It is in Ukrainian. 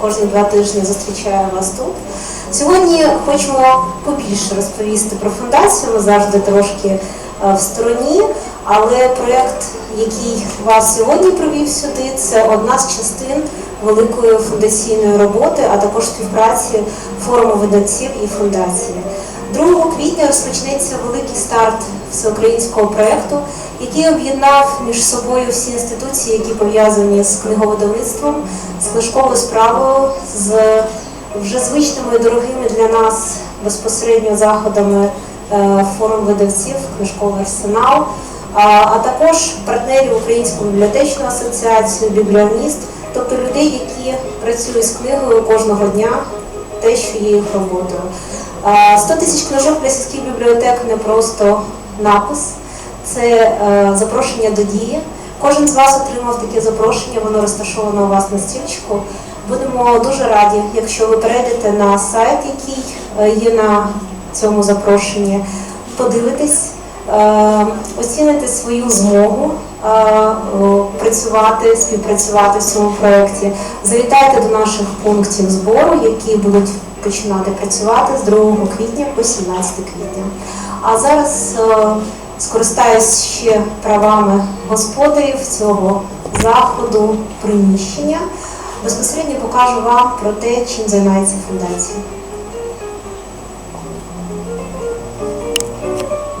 кожні два тижні зустрічаю вас тут. Сьогодні хочемо побільше розповісти про фундацію. Ми завжди трошки е, в стороні, але проєкт, який вас сьогодні привів сюди, це одна з частин великої фундаційної роботи, а також співпраці форуму видавців і фундації. 2 квітня розпочнеться великий старт всеукраїнського проєкту, який об'єднав між собою всі інституції, які пов'язані з книговидавництвом, з книжковою справою, з вже звичними і дорогими для нас безпосередньо заходами е, форум видавців, книжковий арсенал, а, також партнерів Української бібліотечної асоціації, бібліоніст, тобто людей, які працюють з книгою кожного дня, те, що є їх роботою. 100 тисяч книжок для сільських бібліотек не просто напис, це е, запрошення до дії. Кожен з вас отримав таке запрошення, воно розташовано у вас на стільчику. Будемо дуже раді, якщо ви перейдете на сайт, який е, є на цьому запрошенні, подивитесь, е, оціните свою змогу е, працювати, співпрацювати в цьому проєкті. Завітайте до наших пунктів збору, які будуть починати працювати з 2 квітня по 17 квітня. А зараз е, скористаюсь ще правами господарів цього заходу приміщення. Безпосередньо покажу вам про те, чим займається фундація.